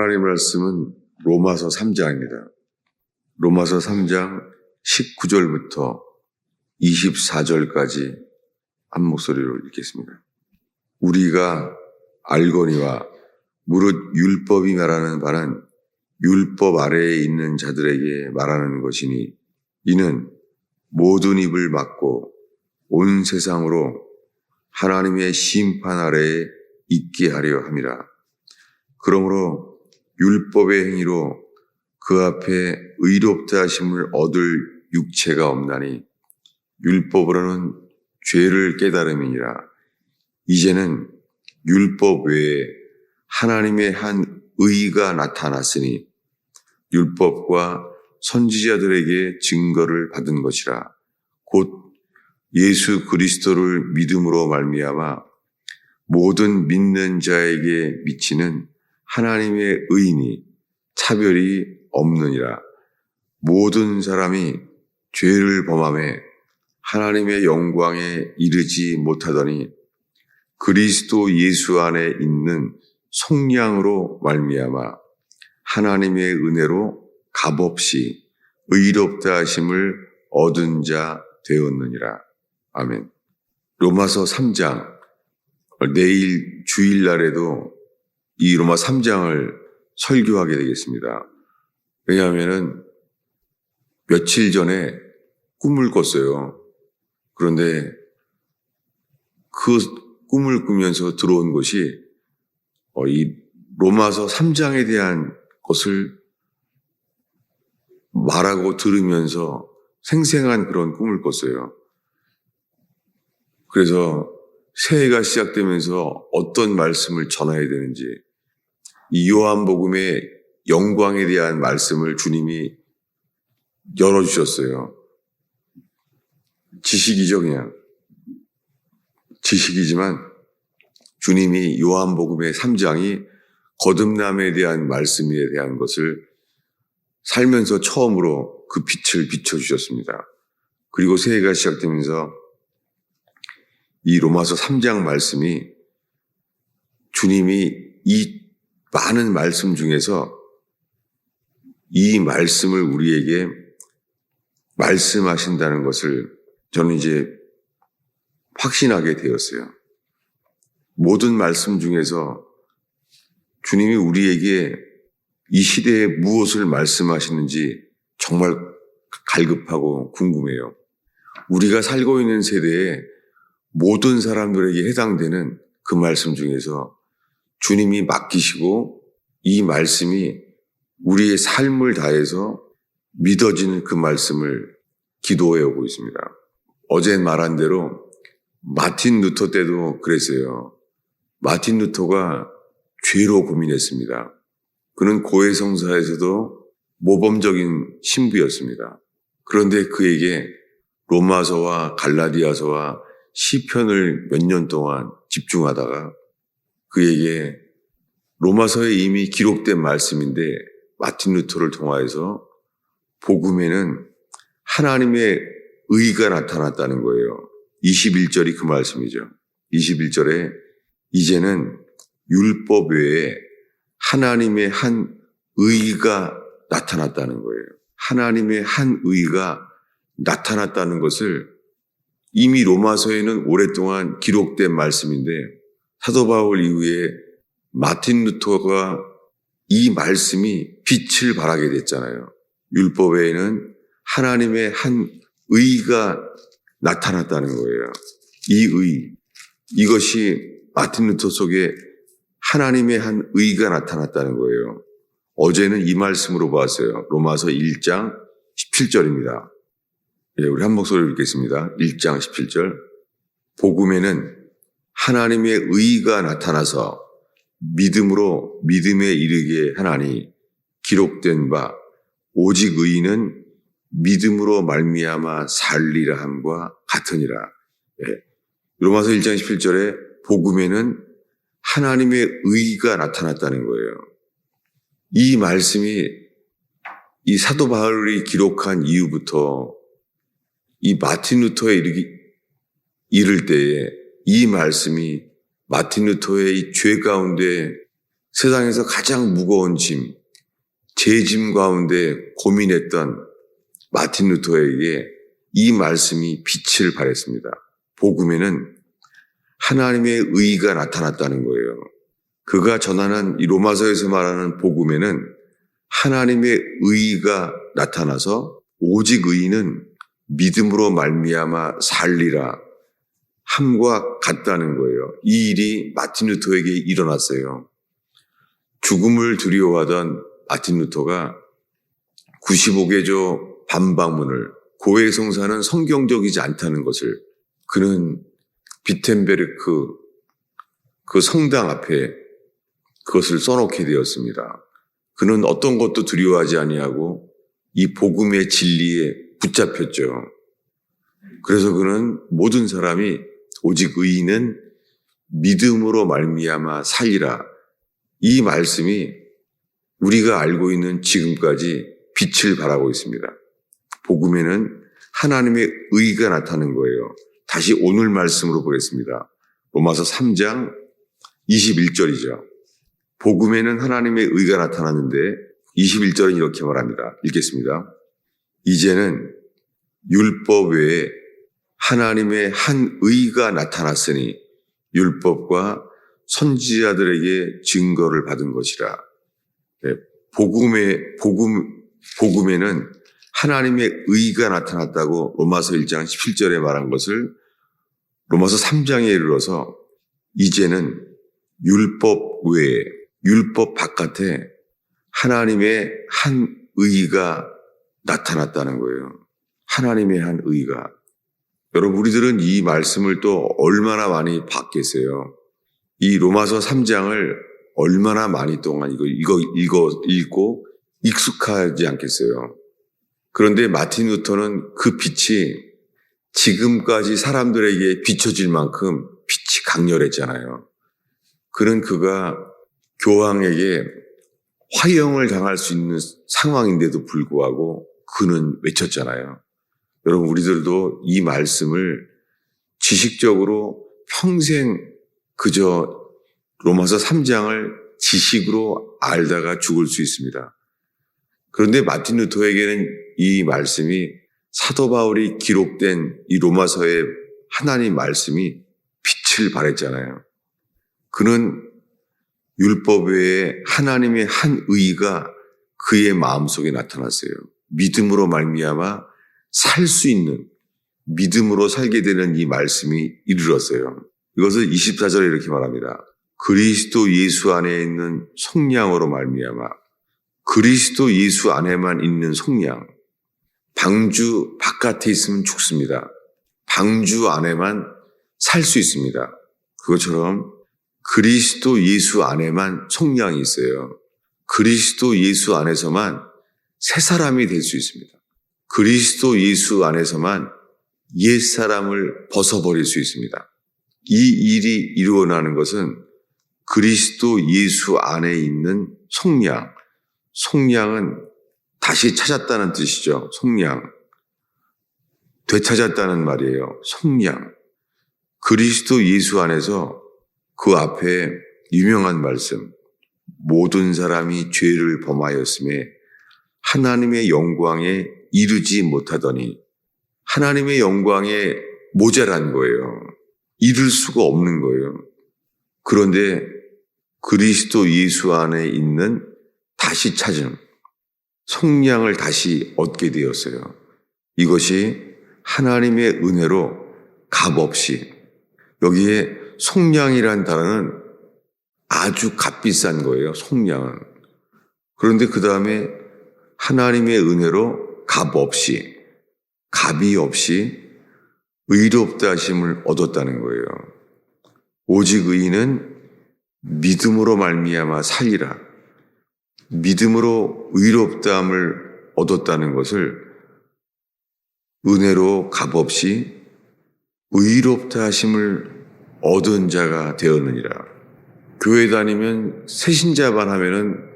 하나님 말씀은 로마서 3장입니다. 로마서 3장 19절부터 24절까지 한 목소리로 읽겠습니다. 우리가 알거니와 무릇 율법이 말하는 바는 율법 아래에 있는 자들에게 말하는 것이니 이는 모든 입을 막고 온 세상으로 하나님의 심판 아래에 있게 하려 함이라. 그러므로 율법의 행위로 그 앞에 의롭다 하심을 얻을 육체가 없나니 율법으로는 죄를 깨달음이니라. 이제는 율법 외에 하나님의 한 의가 나타났으니 율법과 선지자들에게 증거를 받은 것이라. 곧 예수 그리스도를 믿음으로 말미암아 모든 믿는 자에게 미치는 하나님의 의인이 차별이 없느니라. 모든 사람이 죄를 범함에 하나님의 영광에 이르지 못하더니 그리스도 예수 안에 있는 속량으로 말미암아 하나님의 은혜로 값없이 의롭다 하심을 얻은 자 되었느니라. 아멘. 로마서 3장 내일 주일날에도 이 로마 3장을 설교하게 되겠습니다. 왜냐하면은 며칠 전에 꿈을 꿨어요. 그런데 그 꿈을 꾸면서 들어온 것이 어, 이 로마서 3장에 대한 것을 말하고 들으면서 생생한 그런 꿈을 꿨어요. 그래서 새해가 시작되면서 어떤 말씀을 전해야 되는지 이 요한복음의 영광에 대한 말씀을 주님이 열어주셨어요. 지식이죠, 그냥. 지식이지만 주님이 요한복음의 3장이 거듭남에 대한 말씀에 대한 것을 살면서 처음으로 그 빛을 비춰주셨습니다. 그리고 새해가 시작되면서 이 로마서 3장 말씀이 주님이 이 많은 말씀 중에서 이 말씀을 우리에게 말씀하신다는 것을 저는 이제 확신하게 되었어요. 모든 말씀 중에서 주님이 우리에게 이 시대에 무엇을 말씀하시는지 정말 갈급하고 궁금해요. 우리가 살고 있는 세대에 모든 사람들에게 해당되는 그 말씀 중에서 주님이 맡기시고 이 말씀이 우리의 삶을 다해서 믿어지는 그 말씀을 기도해 오고 있습니다. 어제 말한 대로 마틴 루터 때도 그랬어요. 마틴 루터가 죄로 고민했습니다. 그는 고해성사에서도 모범적인 신부였습니다. 그런데 그에게 로마서와 갈라디아서와 시편을 몇 년 동안 집중하다가 그에게 로마서에 이미 기록된 말씀인데 마틴 루터를 통하여서 복음에는 하나님의 의가 나타났다는 거예요. 21절이 그 말씀이죠. 21절에 이제는 율법 외에 하나님의 한 의가 나타났다는 거예요. 하나님의 한 의가 나타났다는 것을 이미 로마서에는 오랫동안 기록된 말씀인데 사도 바울 이후에 마틴 루터가 이 말씀이 빛을 발하게 됐잖아요. 율법에는 하나님의 한 의가 나타났다는 거예요. 이 의, 이것이 마틴 루터 속에 하나님의 한 의가 나타났다는 거예요. 어제는 이 말씀으로 봤어요. 로마서 1장 17절입니다. 예, 우리 한 목소리를 읽겠습니다. 1장 17절. 복음에는 하나님의 의가 나타나서 믿음으로 믿음에 이르게 하나니 기록된 바 오직 의인은 믿음으로 말미암아 살리라 함과 같으니라. 예. 로마서 1장 17절에 복음에는 하나님의 의가 나타났다는 거예요. 이 말씀이 이 사도 바울이 기록한 이후부터 이 마틴 루터에 이르기, 이를 때에 이 말씀이 마틴 루터의 이죄 가운데 세상에서 가장 무거운 짐, 제 짐 가운데 고민했던 마틴 루터에게 이 말씀이 빛을 발했습니다. 복음에는 하나님의 의가 나타났다는 거예요. 그가 전하는 이 로마서에서 말하는 복음에는 하나님의 의가 나타나서 오직 의인은 믿음으로 말미암아 살리라 함과 같다는 거예요. 이 일이 마틴 루터에게 일어났어요. 죽음을 두려워하던 마틴 루터가 95개조 반박문을 고해 성사는 성경적이지 않다는 것을 그는 비텐베르크 그 성당 앞에 그것을 써놓게 되었습니다. 그는 어떤 것도 두려워하지 아니하고 이 복음의 진리에 붙잡혔죠. 그래서 그는 모든 사람이 오직 의인은 믿음으로 말미암아 살리라. 이 말씀이 우리가 알고 있는 지금까지 빛을 발하고 있습니다. 복음에는 하나님의 의가 나타나는 거예요. 다시 오늘 말씀으로 보겠습니다. 로마서 3장 21절이죠. 복음에는 하나님의 의가 나타났는데 21절은 이렇게 말합니다. 읽겠습니다. 이제는 율법 외에 하나님의 한 의가 나타났으니 율법과 선지자들에게 증거를 받은 것이라. 네, 복음의 복음 복음에는 하나님의 의가 나타났다고 로마서 1장 17절에 말한 것을 로마서 3장에 이르러서 이제는 율법 외에 율법 바깥에 하나님의 한 의가 나타났다는 거예요. 하나님의 한 의가. 여러분, 우리들은 이 말씀을 또 얼마나 많이 받겠어요. 이 로마서 3장을 얼마나 많이 동안 이거, 이거, 이거 읽고 익숙하지 않겠어요. 그런데 마틴 루터는 그 빛이 지금까지 사람들에게 비춰질 만큼 빛이 강렬했잖아요. 그는 그가 교황에게 화형을 당할 수 있는 상황인데도 불구하고 그는 외쳤잖아요. 여러분, 우리들도 이 말씀을 지식적으로 평생 그저 로마서 3장을 지식으로 알다가 죽을 수 있습니다. 그런데 마틴 루터에게는 이 말씀이 사도 바울이 기록된 이 로마서의 하나님 말씀이 빛을 발했잖아요. 그는 율법 외에 하나님의 한 의가 그의 마음속에 나타났어요. 믿음으로 말미암아 살 수 있는 믿음으로 살게 되는 이 말씀이 이르렀어요. 이것을 24절에 이렇게 말합니다. 그리스도 예수 안에 있는 속량으로 말미암아 그리스도 예수 안에만 있는 속량 방주 바깥에 있으면 죽습니다. 방주 안에만 살 수 있습니다. 그것처럼 그리스도 예수 안에만 속량이 있어요. 그리스도 예수 안에서만 새 사람이 될 수 있습니다. 그리스도 예수 안에서만 옛 사람을 벗어버릴 수 있습니다. 이 일이 이루어나는 것은 그리스도 예수 안에 있는 속량, 속량은 다시 찾았다는 뜻이죠. 속량. 되찾았다는 말이에요. 속량. 그리스도 예수 안에서 그 앞에 유명한 말씀. 모든 사람이 죄를 범하였음에 하나님의 영광에 이르지 못하더니 하나님의 영광에 모자란 거예요. 이룰 수가 없는 거예요. 그런데 그리스도 예수 안에 있는 다시 찾음, 속량을 다시 얻게 되었어요. 이것이 하나님의 은혜로 값없이 여기에 속량이란 단어는 아주 값비싼 거예요. 속량은. 그런데 그 다음에 하나님의 은혜로 값 없이 값이 없이 의롭다 하심을 얻었다는 거예요. 오직 의인은 믿음으로 말미암아 살리라. 믿음으로 의롭다함을 얻었다는 것을 은혜로 값없이 의롭다 하심을 얻은 자가 되었느니라. 교회 다니면 새신자반 하면은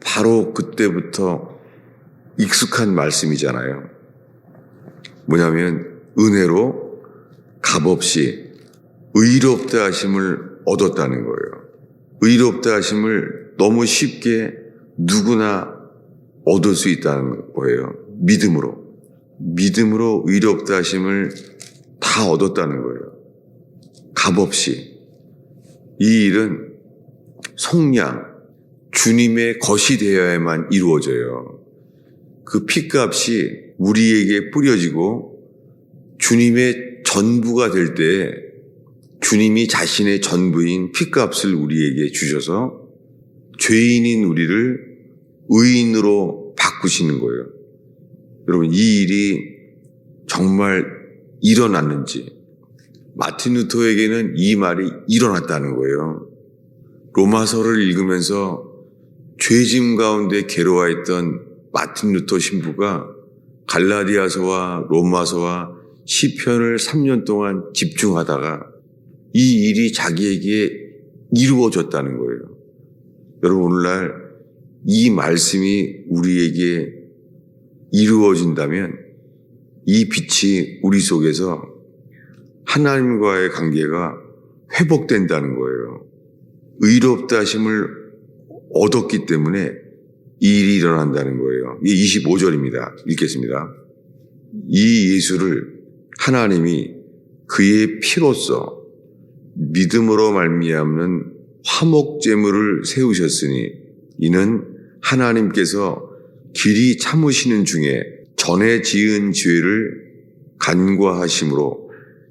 바로 그때부터 익숙한 말씀이잖아요. 뭐냐면 은혜로 값없이 의롭다 하심을 얻었다는 거예요. 의롭다 하심을 너무 쉽게 누구나 얻을 수 있다는 거예요. 믿음으로. 믿음으로 의롭다 하심을 다 얻었다는 거예요. 값없이. 이 일은 속량, 주님의 것이 되어야만 이루어져요. 그 피값이 우리에게 뿌려지고 주님의 전부가 될 때 주님이 자신의 전부인 피값을 우리에게 주셔서 죄인인 우리를 의인으로 바꾸시는 거예요. 여러분, 이 일이 정말 일어났는지, 마틴 루터에게는 이 말이 일어났다는 거예요. 로마서를 읽으면서 죄짐 가운데 괴로워했던 마틴 루터 신부가 갈라디아서와 로마서와 시편을 3년 동안 집중하다가 이 일이 자기에게 이루어졌다는 거예요. 여러분 오늘날 이 말씀이 우리에게 이루어진다면 이 빛이 우리 속에서 하나님과의 관계가 회복된다는 거예요. 의롭다 하심을 얻었기 때문에 이 일이 일어난다는 거예요. 이게 25절입니다. 읽겠습니다. 이 예수를 하나님이 그의 피로써 믿음으로 말미암는 화목제물을 세우셨으니 이는 하나님께서 길이 참으시는 중에 전에 지은 죄를 간과하심으로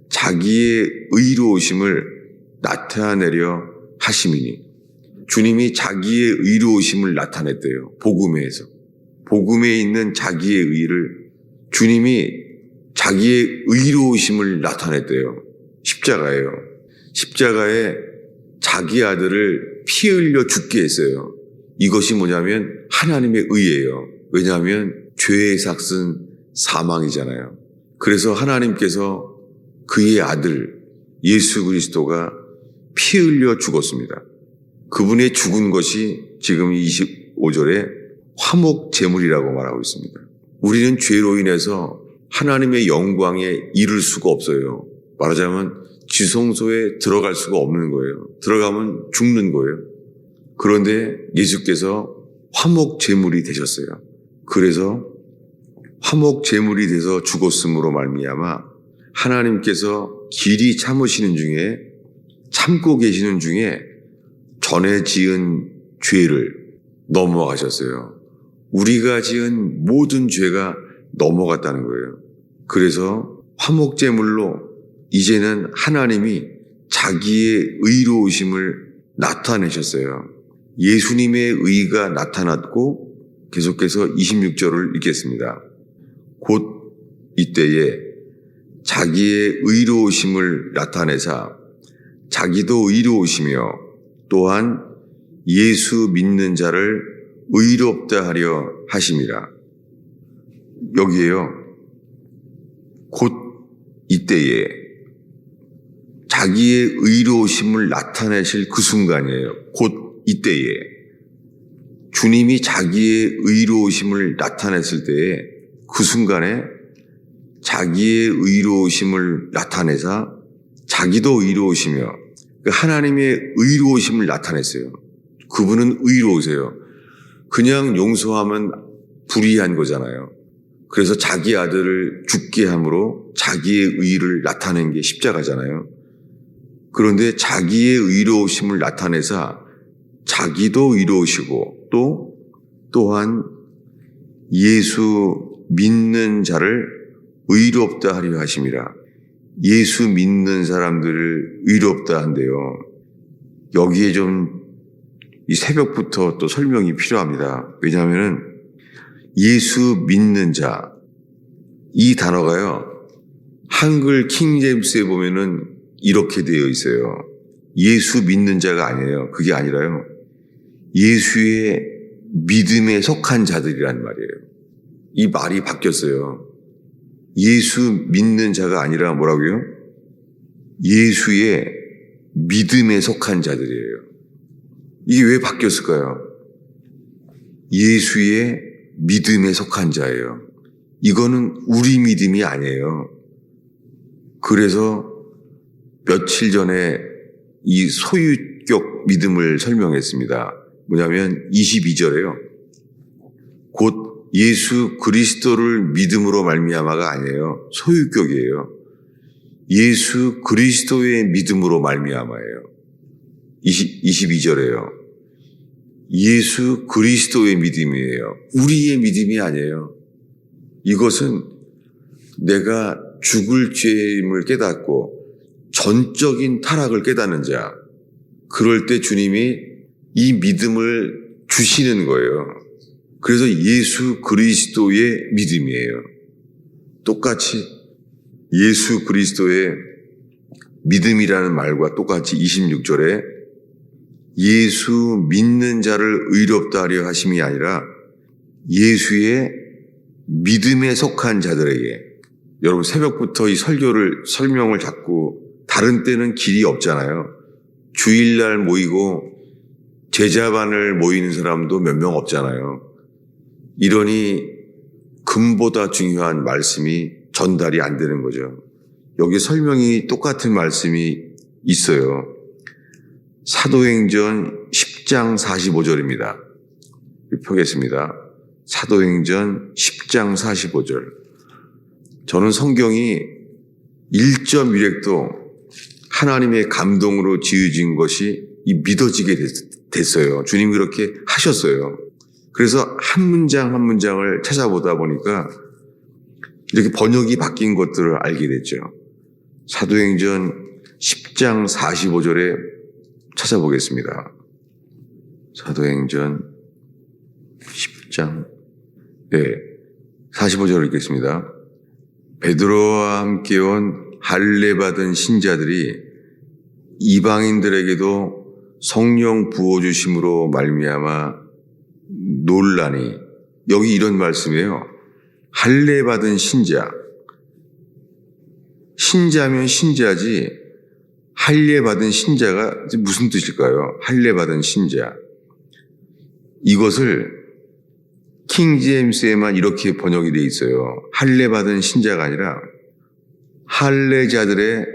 자기의 의로우심을 나타내려 하심이니 주님이 자기의 의로우심을 나타냈대요. 복음에서. 복음에 있는 자기의 의를 주님이 자기의 의로우심을 나타냈대요. 십자가예요. 십자가에 자기 아들을 피 흘려 죽게 했어요. 이것이 뭐냐면 하나님의 의예요. 왜냐하면 죄의 삭은 사망이잖아요. 그래서 하나님께서 그의 아들 예수 그리스도가 피 흘려 죽었습니다. 그분의 죽은 것이 지금 25절에 화목 제물이라고 말하고 있습니다. 우리는 죄로 인해서 하나님의 영광에 이를 수가 없어요. 말하자면 지성소에 들어갈 수가 없는 거예요. 들어가면 죽는 거예요. 그런데 예수께서 화목 제물이 되셨어요. 그래서 화목 제물이 돼서 죽었음으로 말미암아 하나님께서 길이 참으시는 중에 참고 계시는 중에 전에 지은 죄를 넘어가셨어요. 우리가 지은 모든 죄가 넘어갔다는 거예요. 그래서 화목제물로 이제는 하나님이 자기의 의로우심을 나타내셨어요. 예수님의 의가 나타났고 계속해서 26절을 읽겠습니다. 곧 이때에 자기의 의로우심을 나타내사 자기도 의로우시며 또한 예수 믿는 자를 의롭다 하려 하심이라. 여기에요. 곧 이때에 자기의 의로우심을 나타내실 그 순간이에요. 곧 이때에 주님이 자기의 의로우심을 나타냈을 때에 그 순간에 자기의 의로우심을 나타내사 자기도 의로우시며 그 하나님의 의로우심을 나타냈어요. 그분은 의로우세요. 그냥 용서하면 불의한 거잖아요. 그래서 자기 아들을 죽게 함으로 자기의 의를 나타낸 게 십자가잖아요. 그런데 자기의 의로우심을 나타내사 자기도 의로우시고 또 또한 예수 믿는 자를 의롭다 하려 하심이라. 예수 믿는 사람들을 의롭다 한대요. 여기에 좀 이 새벽부터 또 설명이 필요합니다. 왜냐하면 예수 믿는 자, 이 단어가요, 한글 킹제임스에 보면은 이렇게 되어 있어요. 예수 믿는 자가 아니에요. 그게 아니라요. 예수의 믿음에 속한 자들이란 말이에요. 이 말이 바뀌었어요. 예수 믿는 자가 아니라 뭐라고요? 예수의 믿음에 속한 자들이에요. 이게 왜 바뀌었을까요? 예수의 믿음에 속한 자예요. 이거는 우리 믿음이 아니에요. 그래서 며칠 전에 이 소유격 믿음을 설명했습니다. 뭐냐면 22절에요. 곧 예수 그리스도를 믿음으로 말미암아가 아니에요. 소유격이에요. 예수 그리스도의 믿음으로 말미암아예요. 20, 22절에요. 예수 그리스도의 믿음이에요. 우리의 믿음이 아니에요. 이것은 내가 죽을 죄임을 깨닫고 전적인 타락을 깨닫는 자, 그럴 때 주님이 이 믿음을 주시는 거예요. 그래서 예수 그리스도의 믿음이에요. 똑같이 예수 그리스도의 믿음이라는 말과 똑같이 26절에 예수 믿는 자를 의롭다 하려 하심이 아니라 예수의 믿음에 속한 자들에게 여러분 새벽부터 이 설교를 설명을 자꾸 다른 때는 길이 없잖아요. 주일날 모이고 제자반을 모이는 사람도 몇 명 없잖아요. 이러니 금보다 중요한 말씀이 전달이 안 되는 거죠. 여기 설명이 똑같은 말씀이 있어요. 사도행전 10장 45절입니다. 펴겠습니다. 사도행전 10장 45절. 저는 성경이 1.1획도 하나님의 감동으로 지어진 것이 이 믿어지게 됐- 됐어요. 주님이 그렇게 하셨어요. 그래서 한 문장 한 문장을 찾아보다 보니까 이렇게 번역이 바뀐 것들을 알게 됐죠. 사도행전 10장 45절에 찾아보겠습니다. 사도행전 10장 네 45절 읽겠습니다. 베드로와 함께 온 할례 받은 신자들이 이방인들에게도 성령 부어 주심으로 말미암아 논란이 여기 이런 말씀이에요. 할례 받은 신자 신자면 신자지 할례 받은 신자가 무슨 뜻일까요? 할례 받은 신자 이것을 킹 제임스에만 이렇게 번역이 돼 있어요. 할례 받은 신자가 아니라 할례자들의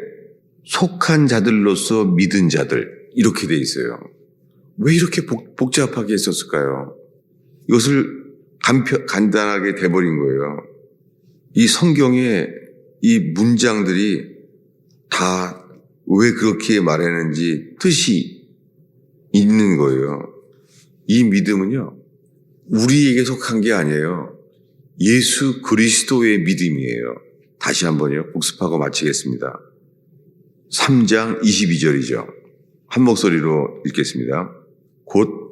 속한 자들로서 믿은 자들 이렇게 돼 있어요. 왜 이렇게 복, 복잡하게 했었을까요? 이것을 간편, 간단하게 돼버린 거예요. 이 성경의 이 문장들이 다 왜 그렇게 말했는지 뜻이 있는 거예요. 이 믿음은요, 우리에게 속한 게 아니에요. 예수 그리스도의 믿음이에요. 다시 한번요, 복습하고 마치겠습니다. 3장 22절이죠. 한 목소리로 읽겠습니다. 곧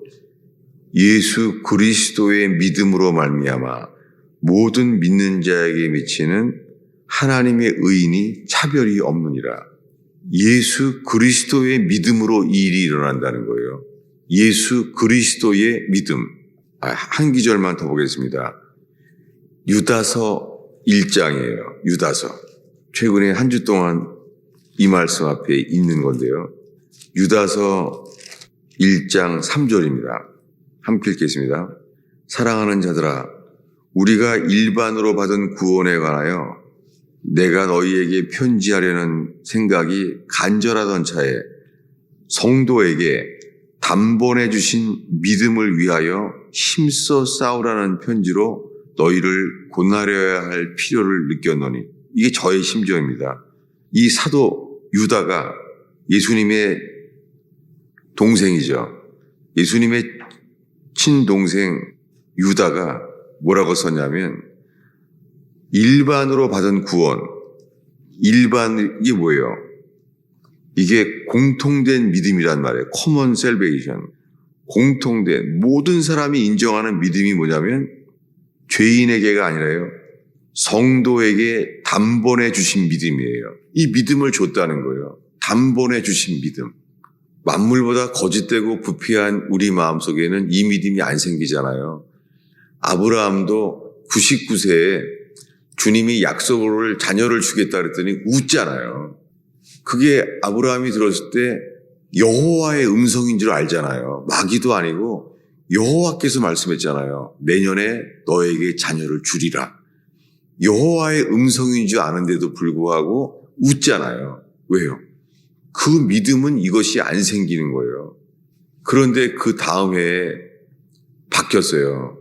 예수 그리스도의 믿음으로 말미암아 모든 믿는 자에게 미치는 하나님의 의인이 차별이 없느니라. 예수 그리스도의 믿음으로 이 일이 일어난다는 거예요. 예수 그리스도의 믿음. 아, 한 기절만 더 보겠습니다. 유다서 1장이에요. 유다서. 최근에 한 주 동안 이 말씀 앞에 있는 건데요. 유다서 1장 3절입니다. 함께 읽겠습니다. 사랑하는 자들아, 우리가 일반으로 받은 구원에 관하여 내가 너희에게 편지하려는 생각이 간절하던 차에 성도에게 단번에 주신 믿음을 위하여 힘써 싸우라는 편지로 너희를 고나려야 할 필요를 느꼈노니 이게 저의 심정입니다. 이 사도 유다가 예수님의 동생이죠. 예수님의 친동생 유다가 뭐라고 썼냐면 일반으로 받은 구원, 일반 이게 뭐예요? 이게 공통된 믿음이란 말이에요. common salvation. 공통된 모든 사람이 인정하는 믿음이 뭐냐면 죄인에게가 아니라요. 성도에게 단번에 주신 믿음이에요. 이 믿음을 줬다는 거예요. 단번에 주신 믿음. 만물보다 거짓되고 부패한 우리 마음 속에는 이 믿음이 안 생기잖아요. 아브라함도 99세에 주님이 약속을 자녀를 주겠다 그랬더니 웃잖아요. 그게 아브라함이 들었을 때 여호와의 음성인 줄 알잖아요. 마귀도 아니고 여호와께서 말씀했잖아요. 내년에 너에게 자녀를 주리라. 여호와의 음성인 줄 아는데도 불구하고 웃잖아요. 왜요? 그 믿음은 이것이 안 생기는 거예요. 그런데 그 다음 해에 바뀌었어요.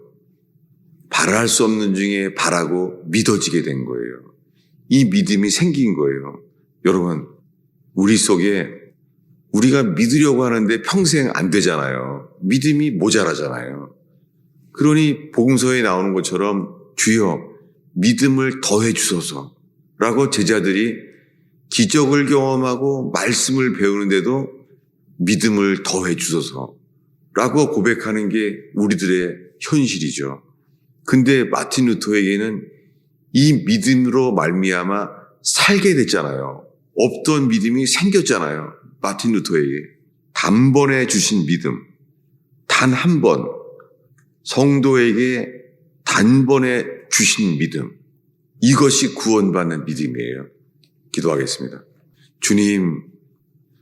바랄 수 없는 중에 바라고 믿어지게 된 거예요. 이 믿음이 생긴 거예요. 여러분, 우리 속에 우리가 믿으려고 하는데 평생 안 되잖아요. 믿음이 모자라잖아요. 그러니 복음서에 나오는 것처럼 주여 믿음을 더해 주소서 라고 제자들이 기적을 경험하고 말씀을 배우는데도 믿음을 더해 주소서 라고 고백하는 게 우리들의 현실이죠. 근데 마틴 루터에게는 이 믿음으로 말미암아 살게 됐잖아요. 없던 믿음이 생겼잖아요. 마틴 루터에게 단번에 주신 믿음, 단 한 번 성도에게 단번에 주신 믿음, 이것이 구원받는 믿음이에요. 기도하겠습니다. 주님,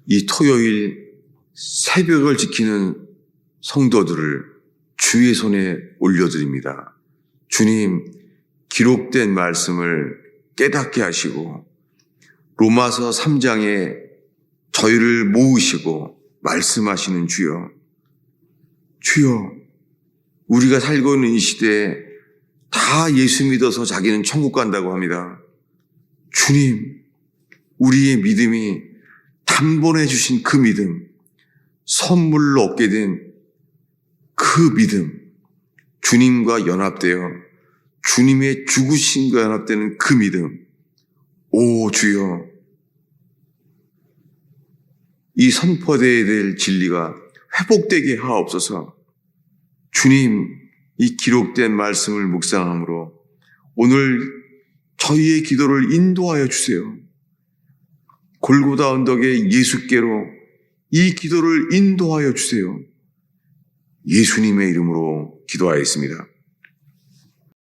이 토요일 새벽을 지키는 성도들을 주의 손에 올려드립니다. 주님, 기록된 말씀을 깨닫게 하시고, 로마서 3장에 저희를 모으시고 말씀하시는 주여, 주여, 우리가 살고 있는 이 시대에 다 예수 믿어서 자기는 천국 간다고 합니다. 주님, 우리의 믿음이 단번에 주신 그 믿음, 선물로 얻게 된 그 믿음, 주님과 연합되어 주님의 죽으심과 연합되는 그 믿음, 오 주여, 이 선포되어야 될 진리가 회복되게 하옵소서. 주님, 이 기록된 말씀을 묵상함으로 오늘 저희의 기도를 인도하여 주세요. 골고다 언덕의 예수께로 이 기도를 인도하여 주세요. 예수님의 이름으로 기도하였습니다.